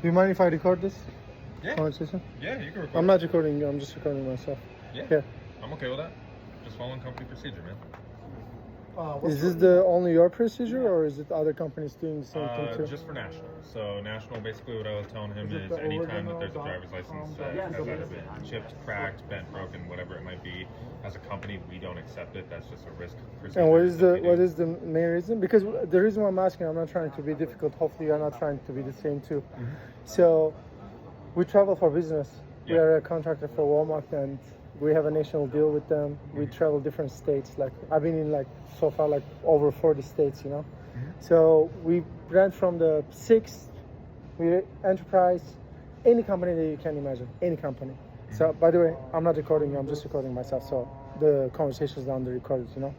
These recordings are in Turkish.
Do you mind if I record this Yeah. conversation? Yeah, you can record. I'm not recording you, I'm just recording myself. Yeah. Yeah. I'm okay with that. Just following company procedure, man. Uh, is this the only your procedure or is it other companies doing the same uh, thing Uh, too? just for national. So national, basically, what I was telling him Is is anytime that there's a driver's license that has either been chipped, cracked, bent, broken, whatever it might be, as a company, we don't accept it. That's just a risk. procedure And what is the what is the main reason? Because the reason why I'm asking, I'm not trying to be difficult. Hopefully, you're not trying to be the same too. Mm-hmm. So, we travel for business. We are a contractor for Walmart, and we have a national deal with them. We mm-hmm. travel different states. Like I've been in like so far like over 40 states, you know. So we rent from the sixth, we enterprise, any company that you can imagine, any company. So by the way, I'm not recording you, I'm just recording myself. So the conversation is on the recorded, you know.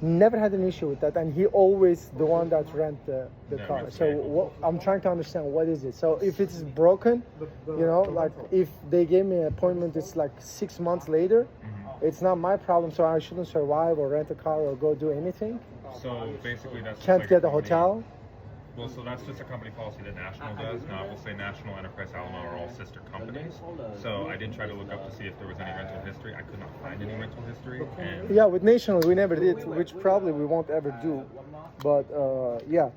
Never had an issue with that, and he always the one that rent the, the Yeah, car. So what, I'm trying to understand what is it. So if it's broken, you know, like if they gave me an appointment, it's like six months later. Mm-hmm. It's not my problem, so I shouldn't survive or rent a car or go do anything. So basically, that's Can't get a company- hotel. Well, so that's just a company policy that National does. Now, I will say National Enterprise Alamo are all sister companies. So I did try to look up to see if there was any rental history. I could not find any rental history. And Yeah, with National we never did, which probably we won't ever do. But uh, yeah,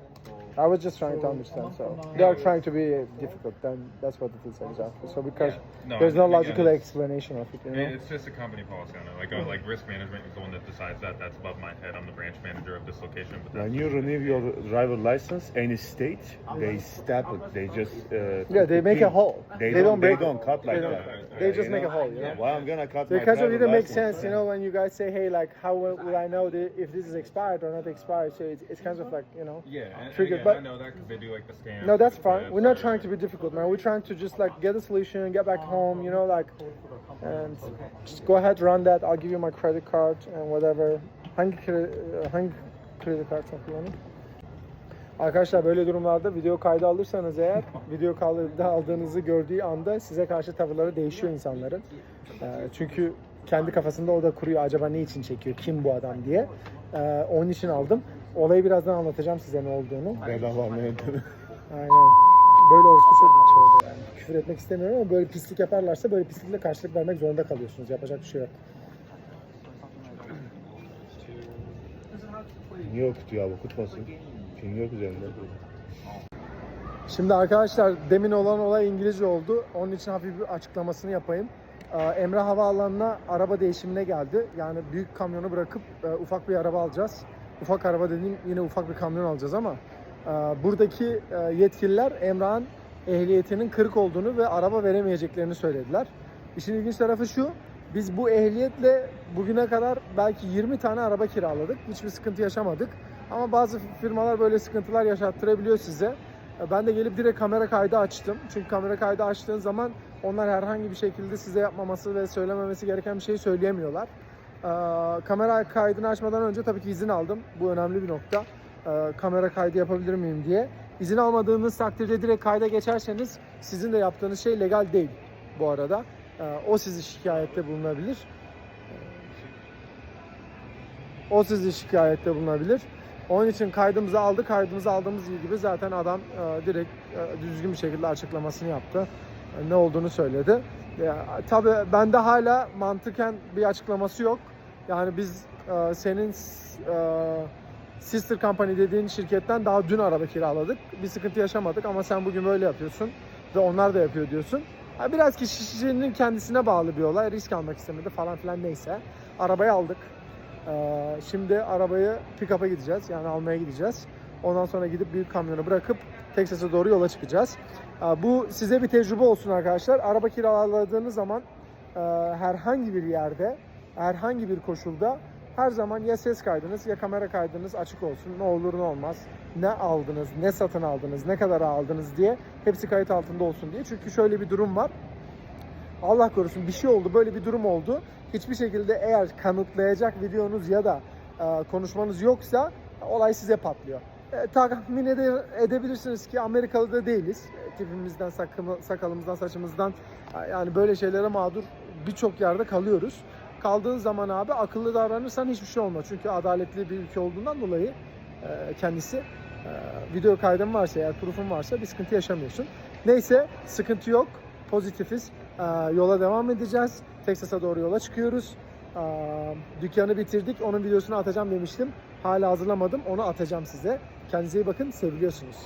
I was just trying to understand. So they are trying to be difficult. Then that's what it is exactly. So because Yeah. No, there's I no think, logical again, explanation of it, you I mean, know. it's just a company policy on it. Like, uh, like risk management is the one that decides that. That's above my head. I'm the branch manager of this location. But that's When you renew your driver license, any state, they stamp it. They just uh, Yeah, put they the make a pin. hole. They, They don't don't. They break- don't cut like don't- that. They Uh, just you make a hole, you know? Why I'm gonna cut my Because it driver didn't make license? sense, you know, when you guys say, "Hey, like, how will will I know the, if this is expired or not expired?" So it's, it's kind of like, you know, Yeah, and, and triggered. again, But I know that because they do like the stamp. No, that's fine. clips, We're not trying to be difficult, man. We're trying to just like get a solution, get back home, you know, like, and just go ahead, run that. I'll give you my credit card and whatever. Hangi kredi, hangi kredi kartını kullanayım? Arkadaşlar böyle durumlarda video kaydı alırsanız eğer video kaydı aldığınızı gördüğü anda size karşı tavırları değişiyor insanların. Ee, çünkü kendi kafasında o da kuruyor acaba ne için çekiyor, kim bu adam diye. Ee, onun için aldım. Olayı birazdan anlatacağım size ne olduğunu. Bedava mı? Aynen. Böyle orospu çok yani. Küfür etmek istemiyorum ama böyle pislik yaparlarsa böyle pislikle karşılık vermek zorunda kalıyorsunuz. Yapacak bir şey yok. Niye okutuyor abi? Okutmasın. Film yok üzerinde. Şimdi arkadaşlar demin olan olay İngilizce oldu. Onun için hafif bir açıklamasını yapayım. Ee, Emre Havaalanı'na araba değişimine geldi. Yani büyük kamyonu bırakıp e, ufak bir araba alacağız. Ufak araba dediğim yine ufak bir kamyon alacağız ama e, buradaki e, yetkililer Emrah'ın ehliyetinin kırık olduğunu ve araba veremeyeceklerini söylediler. İşin ilginç tarafı şu. Biz bu ehliyetle bugüne kadar belki 20 tane araba kiraladık. Hiçbir sıkıntı yaşamadık. Ama bazı firmalar böyle sıkıntılar yaşattırabiliyor size. Ben de gelip direkt kamera kaydı açtım. Çünkü kamera kaydı açtığın zaman onlar herhangi bir şekilde size yapmaması ve söylememesi gereken bir şey söyleyemiyorlar. Ee, kamera kaydını açmadan önce tabii ki izin aldım. Bu önemli bir nokta. Ee, kamera kaydı yapabilir miyim diye. İzin almadığınız takdirde direkt kayda geçerseniz sizin de yaptığınız şey legal değil bu arada. Ee, o sizi şikayette bulunabilir. O sizi şikayette bulunabilir. Onun için kaydımızı aldı. Kaydımızı aldığımız gibi zaten adam e, direkt e, düzgün bir şekilde açıklamasını yaptı. E, ne olduğunu söyledi. Ya, tabii bende hala mantıken bir açıklaması yok. Yani biz e, senin e, sister company dediğin şirketten daha dün araba kiraladık. Bir sıkıntı yaşamadık ama sen bugün böyle yapıyorsun ve onlar da yapıyor diyorsun. Ha, biraz kişinin kendisine bağlı bir olay. Risk almak istemedi falan filan neyse. Arabayı aldık. Ee, şimdi arabayı pick-up'a gideceğiz. Yani almaya gideceğiz. Ondan sonra gidip büyük kamyonu bırakıp Texas'a doğru yola çıkacağız. Ee, bu size bir tecrübe olsun arkadaşlar. Araba kiraladığınız zaman e, herhangi bir yerde, herhangi bir koşulda her zaman ya ses kaydınız ya kamera kaydınız açık olsun. Ne olur ne olmaz. Ne aldınız, ne satın aldınız, ne kadar aldınız diye hepsi kayıt altında olsun diye. Çünkü şöyle bir durum var. Allah korusun bir şey oldu, böyle bir durum oldu. Hiçbir şekilde eğer kanıtlayacak videonuz ya da e, konuşmanız yoksa olay size patlıyor. E, tahmin ede- edebilirsiniz ki Amerikalı da değiliz. E, tipimizden, sakımı- sakalımızdan, saçımızdan e, yani böyle şeylere mağdur birçok yerde kalıyoruz. Kaldığın zaman abi akıllı davranırsan hiçbir şey olmaz. Çünkü adaletli bir ülke olduğundan dolayı e, kendisi e, video kaydın varsa eğer proof'un varsa bir sıkıntı yaşamıyorsun. Neyse sıkıntı yok. Pozitifiz. Ee, yola devam edeceğiz. Texas'a doğru yola çıkıyoruz. Ee, dükkanı bitirdik. Onun videosunu atacağım demiştim. Hala hazırlamadım. Onu atacağım size. Kendinize iyi bakın. Seviliyorsunuz.